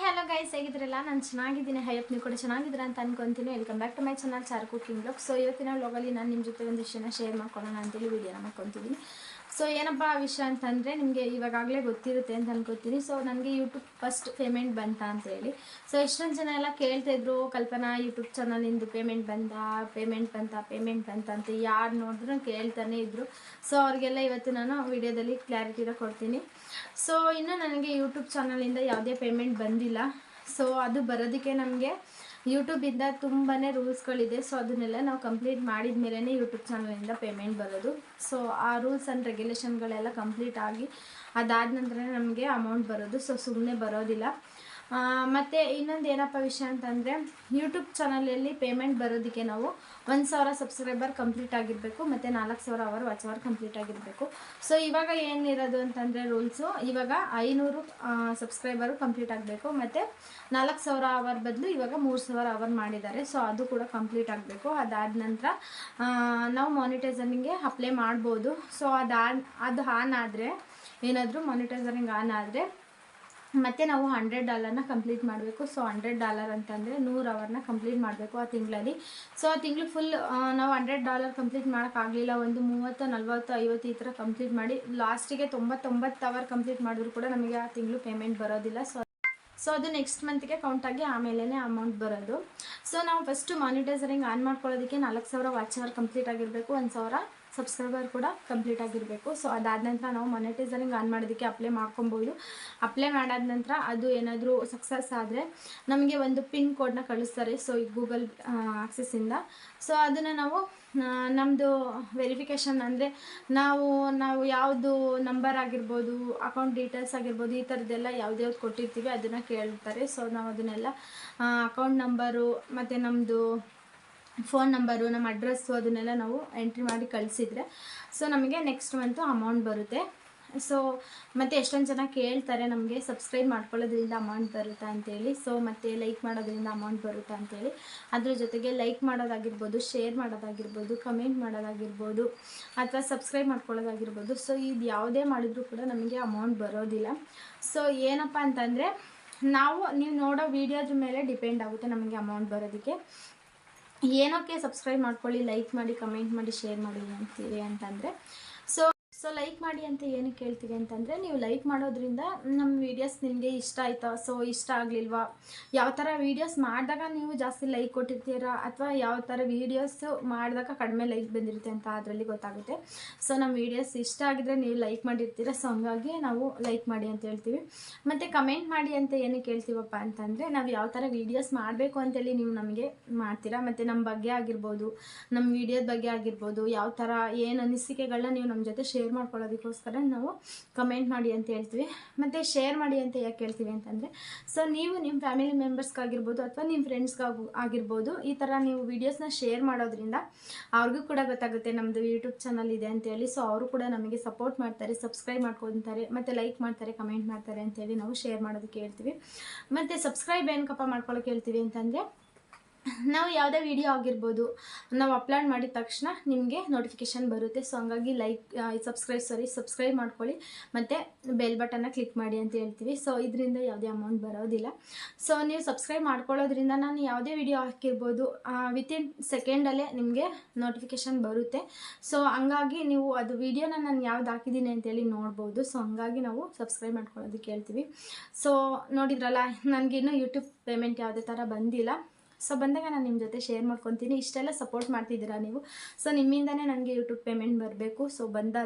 Hi hello guys ಹೇಗಿದ್ರಲ್ಲ ನಾನು ಚೆನ್ನಾಗಿದ್ದೀನಿ. ಹೈಯಪ್ ನೀವು ಕೂಡ ಚೆನ್ನಾಗಿದ್ದೀರಾ ಅಂತ ಅನ್ಕೊಂತೀನಿ. Welcome back to my channel char cooking blog so ಇವತ್ತಿನ ಬ್ಲಾಗಲ್ಲಿ ನಾನು ನಿಮ್ಮ ಜೊತೆ ಒಂದು ವಿಷಯನ ಶೇರ್ ಮಾಡ್ಕೊಳ್ಳೋಣ ಅಂತೇಳಿ ವಿಡಿಯೋನ ಮಾಡ್ಕೊತಿದ್ದೀನಿ ಸೊ ಏನಪ್ಪ ವಿಷಯ ಅಂತಂದರೆ ನಿಮಗೆ ಇವಾಗಲೇ ಗೊತ್ತಿರುತ್ತೆ ಅಂತ ಅನ್ಕೋತೀನಿ. ಸೊ ನನಗೆ ಯೂಟ್ಯೂಬ್ ಫಸ್ಟ್ ಪೇಮೆಂಟ್ ಬಂತ ಅಂತೇಳಿ ಸೊ ಎಷ್ಟೊಂದು ಜನ ಎಲ್ಲ ಕೇಳ್ತಾಯಿದ್ರು ಕಲ್ಪನಾ ಯೂಟ್ಯೂಬ್ ಚಾನಲಿಂದು ಪೇಮೆಂಟ್ ಬಂತ ಪೇಮೆಂಟ್ ಬಂತ ಪೇಮೆಂಟ್ ಬಂತ ಅಂತ ಯಾರು ನೋಡಿದ್ರು ಕೇಳ್ತಾನೆ ಇದ್ರು. ಸೊ ಅವ್ರಿಗೆಲ್ಲ ಇವತ್ತು ನಾನು ವಿಡಿಯೋದಲ್ಲಿ ಕ್ಲಾರಿಟಿನ ಕೊಡ್ತೀನಿ. ಸೊ ಇನ್ನು ನನಗೆ ಯೂಟ್ಯೂಬ್ ಚಾನಲಿಂದ ಯಾವುದೇ ಪೇಮೆಂಟ್ ಬಂದಿಲ್ಲ. ಸೊ ಅದು ಬರೋದಕ್ಕೆ ನಮಗೆ ಯೂಟ್ಯೂಬಿಂದ ತುಂಬಾ ರೂಲ್ಸ್ಗಳಿದೆ ಸೊ ಅದನ್ನೆಲ್ಲ ನಾವು ಕಂಪ್ಲೀಟ್ ಮಾಡಿದ ಮೇಲೇ ಯೂಟ್ಯೂಬ್ ಚಾನಲಿಂದ ಪೇಮೆಂಟ್ ಬರೋದು. ಸೊ ಆ ರೂಲ್ಸ್ ಆ್ಯಂಡ್ ರೆಗ್ಯುಲೇಷನ್ಗಳೆಲ್ಲ ಕಂಪ್ಲೀಟ್ ಆಗಿ ಅದಾದ ನಂತರ ನಮಗೆ ಅಮೌಂಟ್ ಬರೋದು. ಸೊ ಸುಮ್ಮನೆ ಬರೋದಿಲ್ಲ. ಮತ್ತೆ ಇನ್ನೊಂದು ಏನಪ್ಪ ವಿಷಯ ಅಂತಂದರೆ ಯೂಟ್ಯೂಬ್ ಚಾನಲಲ್ಲಿ ಪೇಮೆಂಟ್ ಬರೋದಕ್ಕೆ ನಾವು ಒಂದು ಸಾವಿರ ಸಬ್ಸ್ಕ್ರೈಬರ್ ಕಂಪ್ಲೀಟ್ ಆಗಿರಬೇಕು, ಮತ್ತು ನಾಲ್ಕು ಸಾವಿರ ಅವರ್ ವಾಚ್ ಅವರ್ ಕಂಪ್ಲೀಟ್ ಆಗಿರಬೇಕು. ಸೊ ಇವಾಗ ಏನಿರೋದು ಅಂತಂದರೆ ರೂಲ್ಸು ಇವಾಗ ಐನೂರು ಸಬ್ಸ್ಕ್ರೈಬರು ಕಂಪ್ಲೀಟ್ ಆಗಬೇಕು, ಮತ್ತು ನಾಲ್ಕು ಸಾವಿರ ಅವರ್ ಬದಲು ಇವಾಗ ಮೂರು ಸಾವಿರ ಅವರ್ ಮಾಡಿದ್ದಾರೆ. ಸೊ ಅದು ಕೂಡ ಕಂಪ್ಲೀಟ್ ಆಗಬೇಕು. ಅದಾದ ನಂತರ ನಾವು ಮಾನಿಟೈಸರಿಂಗ್ಗೆ ಅಪ್ಲೈ ಮಾಡ್ಬೋದು. ಸೊ ಅದಾದ, ಅದು ಆನ್ ಆದರೆ, ಏನಾದರೂ ಮಾನಿಟೈಸರಿಂಗ್ ಆನ್ ಆದರೆ ಮತ್ತು ನಾವು ಹಂಡ್ರೆಡ್ ಡಾಲರ್ನ ಕಂಪ್ಲೀಟ್ ಮಾಡಬೇಕು. ಸೊ ಹಂಡ್ರೆಡ್ ಡಾಲರ್ ಅಂತಂದರೆ ನೂರು ಅವರ್ನ ಕಂಪ್ಲೀಟ್ ಮಾಡಬೇಕು ಆ ತಿಂಗಳಲ್ಲಿ. ಸೊ ಆ ತಿಂಗಳು ಫುಲ್ ನಾವು ಹಂಡ್ರೆಡ್ ಡಾಲರ್ ಕಂಪ್ಲೀಟ್ ಮಾಡೋಕ್ಕಾಗಲಿಲ್ಲ ಒಂದು ಮೂವತ್ತು, ನಲ್ವತ್ತು, ಐವತ್ತು ಈ ಥರ ಕಂಪ್ಲೀಟ್ ಮಾಡಿ ಲಾಸ್ಟಿಗೆ ತೊಂಬತ್ತೊಂಬತ್ತು ಅವರ್ ಕಂಪ್ಲೀಟ್ ಮಾಡಿದ್ರು ಕೂಡ ನಮಗೆ ಆ ತಿಂಗಳು ಪೇಮೆಂಟ್ ಬರೋದಿಲ್ಲ. ಸೊ ಸೊ ಅದು ನೆಕ್ಸ್ಟ್ ಮಂತ್ಗೆ ಆಗಿ ಆಮೇಲೆ ಅಮೌಂಟ್ ಬರೋದು. ಸೊ ನಾವು ಫಸ್ಟು ಮಾನಿಟೈಸರಿಂಗ್ ಆನ್ ಮಾಡ್ಕೊಳ್ಳೋದಕ್ಕೆ ನಾಲ್ಕು ಸಾವಿರ ವಾಚ್ ಅವರ್ ಕಂಪ್ಲೀಟ್ ಆಗಿರಬೇಕು. ಒಂದು ಸಾವಿರ ಸಬ್ಸ್ಕ್ರೈಬರ್ ಕೂಡ ಕಂಪ್ಲೀಟ್ ಆಗಿರಬೇಕು. ಸೊ ಅದಾದ ನಂತರ ನಾವು ಮಾನಿಟೈಸರಿಂಗ್ ಆನ್ ಮಾಡೋದಕ್ಕೆ ಅಪ್ಲೈ ಮಾಡ್ಕೊಬೋದು. ಅಪ್ಲೈ ಮಾಡಾದ ನಂತರ ಅದು ಏನಾದರೂ ಸಕ್ಸಸ್ ಆದರೆ ನಮಗೆ ಒಂದು ಪಿನ್ ಕೋಡ್ನ ಕಳಿಸ್ತಾರೆ. ಸೊ ಈ ಗೂಗಲ್ ಆಕ್ಸೆಸ್ಸಿಂದ ಸೊ ಅದನ್ನು ನಾವು ನಮ್ಮದು ವೆರಿಫಿಕೇಷನ್ ಅಂದರೆ ನಾವು ನಾವು ಯಾವುದು ನಂಬರ್ ಆಗಿರ್ಬೋದು ಅಕೌಂಟ್ ಡೀಟೇಲ್ಸ್ ಆಗಿರ್ಬೋದು, ಈ ಥರದ್ದೆಲ್ಲ ಯಾವ್ದು ಕೊಟ್ಟಿರ್ತೀವಿ ಅದನ್ನು ಕೇಳ್ತಾರೆ. ಸೊ ನಾವು ಅದನ್ನೆಲ್ಲ ಅಕೌಂಟ್ ನಂಬರು ಮತ್ತು ನಮ್ಮದು ಫೋನ್ ನಂಬರು ನಮ್ಮ ಅಡ್ರೆಸ್ಸು ಅದನ್ನೆಲ್ಲ ನಾವು ಎಂಟ್ರಿ ಮಾಡಿ ಕಳಿಸಿದ್ರೆ. ಸೊ ನಮಗೆ ನೆಕ್ಸ್ಟ್ ಮಂತು ಅಮೌಂಟ್ ಬರುತ್ತೆ. ಸೊ ಮತ್ತು ಎಷ್ಟೊಂದು ಜನ ಕೇಳ್ತಾರೆ ನಮಗೆ ಸಬ್ಸ್ಕ್ರೈಬ್ ಮಾಡ್ಕೊಳ್ಳೋದ್ರಿಂದ ಅಮೌಂಟ್ ಬರುತ್ತಾ ಅಂತೇಳಿ. ಸೊ ಮತ್ತು ಲೈಕ್ ಮಾಡೋದ್ರಿಂದ ಅಮೌಂಟ್ ಬರುತ್ತಾ ಅಂತೇಳಿ. ಅದ್ರ ಜೊತೆಗೆ ಲೈಕ್ ಮಾಡೋದಾಗಿರ್ಬೋದು ಶೇರ್ ಮಾಡೋದಾಗಿರ್ಬೋದು ಕಮೆಂಟ್ ಮಾಡೋದಾಗಿರ್ಬೋದು, ಅಥವಾ ಸಬ್ಸ್ಕ್ರೈಬ್ ಮಾಡ್ಕೊಳ್ಳೋದಾಗಿರ್ಬೋದು. ಸೊ ಇದು ಯಾವುದೇ ಮಾಡಿದರೂ ಕೂಡ ನಮಗೆ ಅಮೌಂಟ್ ಬರೋದಿಲ್ಲ. ಸೊ ಏನಪ್ಪ ಅಂತಂದರೆ, ನಾವು, ನೀವು ನೋಡೋ ವೀಡಿಯೋದ್ರ ಮೇಲೆ ಡಿಪೆಂಡ್ ಆಗುತ್ತೆ ನಮಗೆ ಅಮೌಂಟ್ ಬರೋದಕ್ಕೆ. ಏನಕ್ಕೆ ಸಬ್ಸ್ಕ್ರೈಬ್ ಮಾಡ್ಕೊಳ್ಳಿ ಲೈಕ್ ಮಾಡಿ ಕಮೆಂಟ್ ಮಾಡಿ ಶೇರ್ ಮಾಡಿ ಅಂತೀರಿ ಅಂತಂದರೆ. ಸೊ ಸೊ ಲೈಕ್ ಮಾಡಿ ಅಂತ ಏನಕ್ಕೆ ಹೇಳ್ತೀವಿ ಅಂತಂದರೆ, ನೀವು ಲೈಕ್ ಮಾಡೋದ್ರಿಂದ ನಮ್ಮ ವೀಡಿಯೋಸ್ ನಿಮಗೆ ಇಷ್ಟ ಆಯ್ತಾ? ಸೊ ಇಷ್ಟ ಆಗಲಿಲ್ವಾ? ಯಾವ ಥರ ವೀಡಿಯೋಸ್ ಮಾಡಿದಾಗ ನೀವು ಜಾಸ್ತಿ ಲೈಕ್ ಕೊಟ್ಟಿರ್ತೀರಾ? ಅಥವಾ ಯಾವ ಥರ ವೀಡಿಯೋಸ್ ಮಾಡಿದಾಗ ಕಡಿಮೆ ಲೈಕ್ ಬಂದಿರುತ್ತೆ ಅಂತ ಅದರಲ್ಲಿ ಗೊತ್ತಾಗುತ್ತೆ. ಸೊ ನಮ್ಮ ವೀಡಿಯೋಸ್ ಇಷ್ಟ ಆಗಿದ್ರೆ ನೀವು ಲೈಕ್ ಮಾಡಿರ್ತೀರ? ಸೊ ಹಂಗಾಗಿ ನಾವು ಲೈಕ್ ಮಾಡಿ ಅಂತ ಹೇಳ್ತೀವಿ. ಮತ್ತು ಕಮೆಂಟ್ ಮಾಡಿ ಅಂತ ಏನಕ್ಕೆ ಹೇಳ್ತೀವಪ್ಪ ಅಂತಂದರೆ, ನಾವು ಯಾವ ಥರ ವೀಡಿಯೋಸ್ ಮಾಡಬೇಕು ಅಂತೇಳಿ ನೀವು ನಮಗೆ ಮಾಡ್ತೀರಾ? ಮತ್ತು ನಮ್ಮ ಬಗ್ಗೆ ಆಗಿರ್ಬೋದು ನಮ್ಮ ವೀಡಿಯೋದ ಬಗ್ಗೆ ಆಗಿರ್ಬೋದು, ಯಾವ ಥರ ಏನು ಅನಿಸಿಕೆಗಳನ್ನ ನೀವು ನಮ್ಮ ಜೊತೆ ಶೇರ್ ಮಾಡ್ಕೊಳ್ಳೋದಕ್ಕೋಸ್ಕರ ನಾವು ಕಮೆಂಟ್ ಮಾಡಿ ಅಂತ ಹೇಳ್ತೀವಿ. ಮತ್ತು ಶೇರ್ ಮಾಡಿ ಅಂತ ಯಾಕೆ ಹೇಳ್ತೀವಿ ಅಂತಂದರೆ ಸೊ ನೀವು ನಿಮ್ಮ ಫ್ಯಾಮಿಲಿ ಮೆಂಬರ್ಸ್ಗಾಗಿರ್ಬೋದು ಅಥವಾ ನಿಮ್ಮ ಫ್ರೆಂಡ್ಸ್ಗಾಗು ಆಗಿರ್ಬೋದು, ಈ ಥರ ನೀವು ವೀಡಿಯೋಸ್ನ ಶೇರ್ ಮಾಡೋದ್ರಿಂದ ಅವ್ರಿಗೂ ಕೂಡ ಗೊತ್ತಾಗುತ್ತೆ ನಮ್ಮದು ಯೂಟ್ಯೂಬ್ ಚಾನಲ್ ಇದೆ ಅಂತೇಳಿ ಸೊ ಅವರು ಕೂಡ ನಮಗೆ ಸಪೋರ್ಟ್ ಮಾಡ್ತಾರೆ ಸಬ್ಸ್ಕ್ರೈಬ್ ಮಾಡ್ಕೊತಾರೆ, ಮತ್ತು ಲೈಕ್ ಮಾಡ್ತಾರೆ ಕಮೆಂಟ್ ಮಾಡ್ತಾರೆ ಅಂತೇಳಿ ನಾವು ಶೇರ್ ಮಾಡೋದಕ್ಕೆ ಹೇಳ್ತೀವಿ. ಮತ್ತು ಸಬ್ಸ್ಕ್ರೈಬ್ ಏನಕ್ಕಪ್ಪ ಮಾಡ್ಕೊಳ್ಳೋಕೆ ಹೇಳ್ತೀವಿ ಅಂತಂದರೆ ನಾವು ಯಾವುದೇ ವಿಡಿಯೋ ಆಗಿರ್ಬೋದು, ನಾವು ಅಪ್ಲೋಡ್ ಮಾಡಿದ ತಕ್ಷಣ ನಿಮಗೆ ನೋಟಿಫಿಕೇಷನ್ ಬರುತ್ತೆ. ಸೊ ಹಂಗಾಗಿ ಲೈಕ್ ಸಬ್ಸ್ಕ್ರೈಬ್ ಸಾರಿ ಸಬ್ಸ್ಕ್ರೈಬ್ ಮಾಡ್ಕೊಳ್ಳಿ. ಮತ್ತು ಬೆಲ್ ಬಟನ್ನ ಕ್ಲಿಕ್ ಮಾಡಿ ಅಂತ ಹೇಳ್ತೀವಿ. ಸೊ ಇದರಿಂದ ಯಾವುದೇ ಅಮೌಂಟ್ ಬರೋದಿಲ್ಲ. ಸೊ ನೀವು ಸಬ್ಸ್ಕ್ರೈಬ್ ಮಾಡ್ಕೊಳ್ಳೋದ್ರಿಂದ ನಾನು ಯಾವುದೇ ವಿಡಿಯೋ ಹಾಕಿರ್ಬೋದು ವಿತಿನ್ ಸೆಕೆಂಡಲ್ಲೇ ನಿಮಗೆ ನೋಟಿಫಿಕೇಷನ್ ಬರುತ್ತೆ. ಸೊ ಹಂಗಾಗಿ ನೀವು ಅದು ವಿಡಿಯೋನ ನಾನು ಯಾವ್ದು ಹಾಕಿದ್ದೀನಿ ಅಂತೇಳಿ ನೋಡ್ಬೋದು. ಸೊ ಹಂಗಾಗಿ ನಾವು ಸಬ್ಸ್ಕ್ರೈಬ್ ಮಾಡ್ಕೊಳ್ಳೋದಕ್ಕೆ ಹೇಳ್ತೀವಿ. ಸೊ ನೋಡಿದ್ರಲ್ಲ ನನಗಿನ್ನೂ ಯೂಟ್ಯೂಬ್ ಪೇಮೆಂಟ್ ಯಾವುದೇ ಥರ ಬಂದಿಲ್ಲ. ಸೊ ಬಂದಾಗ ನಾನು ನಿಮ್ಮ ಜೊತೆ ಶೇರ್ ಮಾಡ್ಕೊತೀನಿ. ಇಷ್ಟೆಲ್ಲ ಸಪೋರ್ಟ್ ಮಾಡ್ತಿದ್ದೀರಾ ನೀವು? ಸೊ ನಿಮ್ಮಿಂದನೇ ನನಗೆ ಯೂಟ್ಯೂಬ್ ಪೇಮೆಂಟ್ ಬರಬೇಕು. ಸೊ ಬಂದ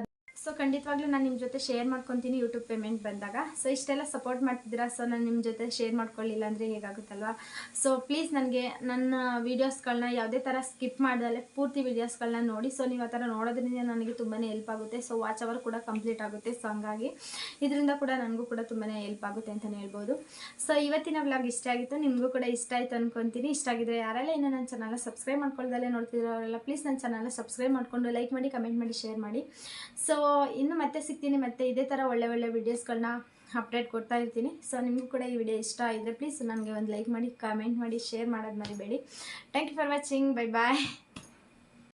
ಸೊ ಖಂಡಿತವಾಗ್ಲೂ ನಾನು ನಿಮ್ಮ ಜೊತೆ ಶೇರ್ ಮಾಡ್ಕೊತೀನಿ ಯೂಟ್ಯೂಬ್ ಪೇಮೆಂಟ್ ಬಂದಾಗ. ಸೊ ಇಷ್ಟೆಲ್ಲ ಸಪೋರ್ಟ್ ಮಾಡ್ತಿದ್ದೀರಾ? ಸೊ ನಾನು ನಿಮ್ಮ ಜೊತೆ ಶೇರ್ ಮಾಡ್ಕೊಳ್ಳಿಲ್ಲ ಅಂದರೆ ಹೇಗಾಗುತ್ತಲ್ವಾ? ಸೊ ಪ್ಲೀಸ್ ನನಗೆ ನನ್ನ ವೀಡಿಯೋಸ್ಗಳನ್ನ ಯಾವುದೇ ಥರ ಸ್ಕಿಪ್ ಮಾಡ್ದಲೆ ಪೂರ್ತಿ ವೀಡಿಯೋಸ್ಗಳನ್ನ ನೋಡಿ. ಸೊ ನೀವು ಆ ಥರ ನೋಡೋದ್ರಿಂದ ನನಗೆ ತುಂಬಾ ಹೆಲ್ಪ್ ಆಗುತ್ತೆ. ಸೊ ವಾಚ್ ಅವರ್ ಕೂಡ ಕಂಪ್ಲೀಟ್ ಆಗುತ್ತೆ. ಸೊ ಹಂಗಾಗಿ ಇದರಿಂದ ಕೂಡ ನನಗೂ ಕೂಡ ತುಂಬಾ ಹೆಲ್ಪ್ ಆಗುತ್ತೆ ಅಂತಲೇ ಹೇಳ್ಬೋದು. ಸೊ ಇವತ್ತಿನ ವ್ಲಾಗ್ ಇಷ್ಟ ಆಗಿತ್ತು. ನಿಮಗೂ ಕೂಡ ಇಷ್ಟ ಆಯಿತು ಅನ್ಕೊತೀನಿ. ಇಷ್ಟ ಆಗಿದ್ರೆ ಯಾರೆಲ್ಲ ಇನ್ನೂ ನನ್ನ ಚಾನಲ್ ಸಬ್ಸ್ಕ್ರೈಬ್ ಮಾಡ್ಕೊಳ್ದಲ್ಲೇ ಅವರೆಲ್ಲ ಪ್ಲೀಸ್ ನನ್ನ ಚಾನಲ್ನ ಸಬ್ಸ್ಕ್ರೈಬ್ ಮಾಡಿಕೊಂಡು ಲೈಕ್ ಮಾಡಿ ಕಮೆಂಟ್ ಮಾಡಿ ಶೇರ್ ಮಾಡಿ. ಸೊ ಇನ್ನು ಮತ್ತೆ ಸಿಗ್ತೀನಿ, ಮತ್ತೆ ಇದೇ ಥರ ಒಳ್ಳೆ ಒಳ್ಳೆ ವೀಡಿಯೋಸ್ಗಳನ್ನ ಅಪ್ಡೇಟ್ ಕೊಡ್ತಾ ಇರ್ತೀನಿ. ಸೊ ನಿಮಗೂ ಕೂಡ ಈ ವಿಡಿಯೋ ಇಷ್ಟ ಆಗಿದ್ರೆ ಪ್ಲೀಸ್ ನನಗೆ ಒಂದು ಲೈಕ್ ಮಾಡಿ ಕಾಮೆಂಟ್ ಮಾಡಿ ಶೇರ್ ಮಾಡೋದು ಮರಿಬೇಡಿ. Thank you for watching bye bye